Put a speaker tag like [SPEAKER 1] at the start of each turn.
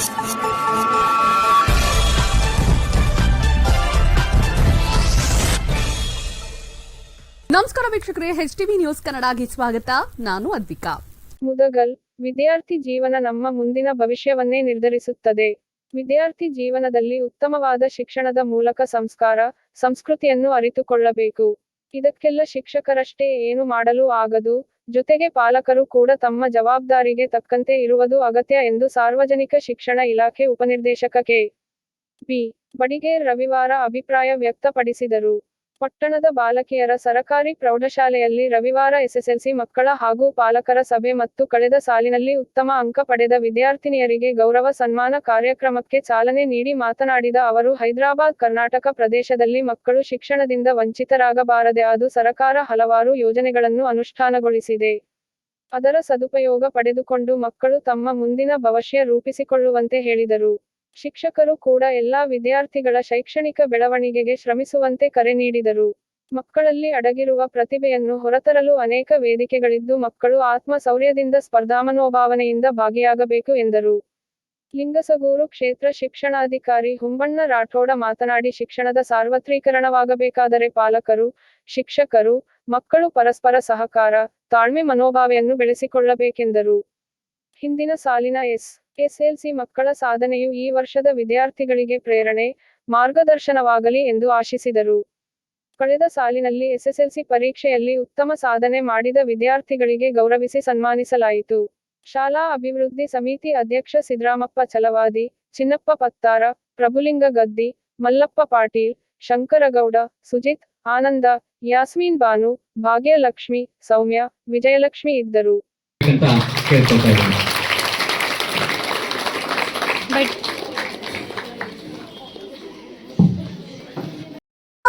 [SPEAKER 1] ನಮಸ್ಕಾರ ವೀಕ್ಷಕರೇ H TV news ಕನ್ನಡಗೆ ಸ್ವಾಗತ. ನಾನು ಅದ್ವಿಕಾ.
[SPEAKER 2] ಮುದಗಲ್, ವಿದ್ಯಾರ್ಥಿ ಜೀವನ ನಮ್ಮ ಮುಂದಿನ ಭವಿಷ್ಯವನ್ನೇ ನಿರ್ಧರಿಸುತ್ತದೆ. ವಿದ್ಯಾರ್ಥಿ ಜೀವನದಲ್ಲಿ ಉತ್ತಮವಾದ ಶಿಕ್ಷಣದ ಮೂಲಕ ಸಂಸ್ಕಾರ, ಸಂಸ್ಕೃತಿಯನ್ನು ಅರಿತುಕೊಳ್ಳಬೇಕು. ಇದಕ್ಕೆಲ್ಲ ಶಿಕ್ಷಕರಷ್ಟೇ ಏನು ಮಾಡಲು ಆಗದು? ಜೊತೆಗೆ ಪಾಲಕರು ಕೂಡ ತಮ್ಮ ಜವಾಬ್ದಾರಿಗೆ ತಕ್ಕಂತೆ ಇರುವುದು ಅಗತ್ಯ ಎಂದು ಸಾರ್ವಜನಿಕ ಶಿಕ್ಷಣ ಇಲಾಖೆ ಉಪನಿರ್ದೇಶಕ ಕೆ. ಬಿ. ಬಡಿಗೇರ್ ರವಿವಾರ ಅಭಿಪ್ರಾಯ ವ್ಯಕ್ತಪಡಿಸಿದರು. ಪಟ್ಟಣದ ಬಾಲಕಿಯರ ಸರಕಾರಿ ಪ್ರೌಢಶಾಲೆಯಲ್ಲಿ ರವಿವಾರ ಎಸ್ಎಸ್ಎಲ್ಸಿ ಮಕ್ಕಳ ಹಾಗೂ ಪಾಲಕರ ಸಭೆ ಮತ್ತು ಕಳೆದ ಸಾಲಿನಲ್ಲಿ ಉತ್ತಮ ಅಂಕ ಪಡೆದ ವಿದ್ಯಾರ್ಥಿನಿಯರಿಗೆ ಗೌರವ ಸನ್ಮಾನ ಕಾರ್ಯಕ್ರಮಕ್ಕೆ ಚಾಲನೆ ನೀಡಿ ಮಾತನಾಡಿದ ಅವರು, ಹೈದರಾಬಾದ್, ಕರ್ನಾಟಕ ಪ್ರದೇಶದಲ್ಲಿ ಮಕ್ಕಳು ಶಿಕ್ಷಣದಿಂದ ವಂಚಿತರಾಗಬಾರದೆ ಅದು ಸರಕಾರ ಹಲವಾರು ಯೋಜನೆಗಳನ್ನು ಅನುಷ್ಠಾನಗೊಳಿಸಿದೆ. ಅದರ ಸದುಪಯೋಗ ಪಡೆದುಕೊಂಡು ಮಕ್ಕಳು ತಮ್ಮ ಮುಂದಿನ ಭವಿಷ್ಯ ರೂಪಿಸಿಕೊಳ್ಳುವಂತೆ ಹೇಳಿದರು. ಶಿಕ್ಷಕರು ಕೂಡ ಎಲ್ಲಾ ವಿದ್ಯಾರ್ಥಿಗಳ ಶೈಕ್ಷಣಿಕ ಬೆಳವಣಿಗೆಗೆ ಶ್ರಮಿಸುವಂತೆ ಕರೆ ನೀಡಿದರು. ಮಕ್ಕಳಲ್ಲಿ ಅಡಗಿರುವ ಪ್ರತಿಭೆಯನ್ನು ಹೊರತರಲು ಅನೇಕ ವೇದಿಕೆಗಳಿದ್ದು ಮಕ್ಕಳು ಆತ್ಮಸೌರ್ಯದಿಂದ ಸ್ಪರ್ಧಾಮನೋಭಾವನೆಯಿಂದ ಭಾಗಿಯಾಗಬೇಕು ಎಂದರು. ಲಿಂಗಸಗೂರು ಕ್ಷೇತ್ರ ಶಿಕ್ಷಣಾಧಿಕಾರಿ ಹುಂಬಣ್ಣ ರಾಠೋಡ ಮಾತನಾಡಿ ಶಿಕ್ಷಣದ ಸಾರ್ವತ್ರೀಕರಣವಾಗಬೇಕಾದರೆ ಪಾಲಕರು, ಶಿಕ್ಷಕರು, ಮಕ್ಕಳು ಪರಸ್ಪರ ಸಹಕಾರ, ತಾಳ್ಮೆ ಮನೋಭಾವೆಯನ್ನು ಬೆಳೆಸಿಕೊಳ್ಳಬೇಕೆಂದರು. ಹಿಂದಿನ ಸಾಲಿನ ಎಸ್. ಎಸ್ಎಲ್ಸಿ ಮಕ್ಕಳ ಸಾಧನೆಯು ಈ ವರ್ಷದ ವಿದ್ಯಾರ್ಥಿಗಳಿಗೆ ಪ್ರೇರಣೆ, ಮಾರ್ಗದರ್ಶನವಾಗಲಿ ಎಂದು ಆಶಿಸಿದರು. ಕಳೆದ ಸಾಲಿನಲ್ಲಿ ಎಸ್ಎಸ್ಎಲ್ಸಿ ಪರೀಕ್ಷೆಯಲ್ಲಿ ಉತ್ತಮ ಸಾಧನೆ ಮಾಡಿದ ವಿದ್ಯಾರ್ಥಿಗಳಿಗೆ ಗೌರವಿಸಿ ಸನ್ಮಾನಿಸಲಾಯಿತು. ಶಾಲಾ ಅಭಿವೃದ್ಧಿ ಸಮಿತಿ ಅಧ್ಯಕ್ಷ ಸಿದ್ರಾಮಪ್ಪ ಚಲವಾದಿ, ಚಿನ್ನಪ್ಪ ಪತ್ತಾರ, ಪ್ರಭುಲಿಂಗ ಗದ್ದಿ, ಮಲ್ಲಪ್ಪ ಪಾಟೀಲ್, ಶಂಕರಗೌಡ, ಸುಜಿತ್, ಆನಂದ, ಯಾಸ್ಮೀನ್ ಬಾನು, ಭಾಗ್ಯಲಕ್ಷ್ಮಿ, ಸೌಮ್ಯ, ವಿಜಯಲಕ್ಷ್ಮಿ ಇದ್ದರು.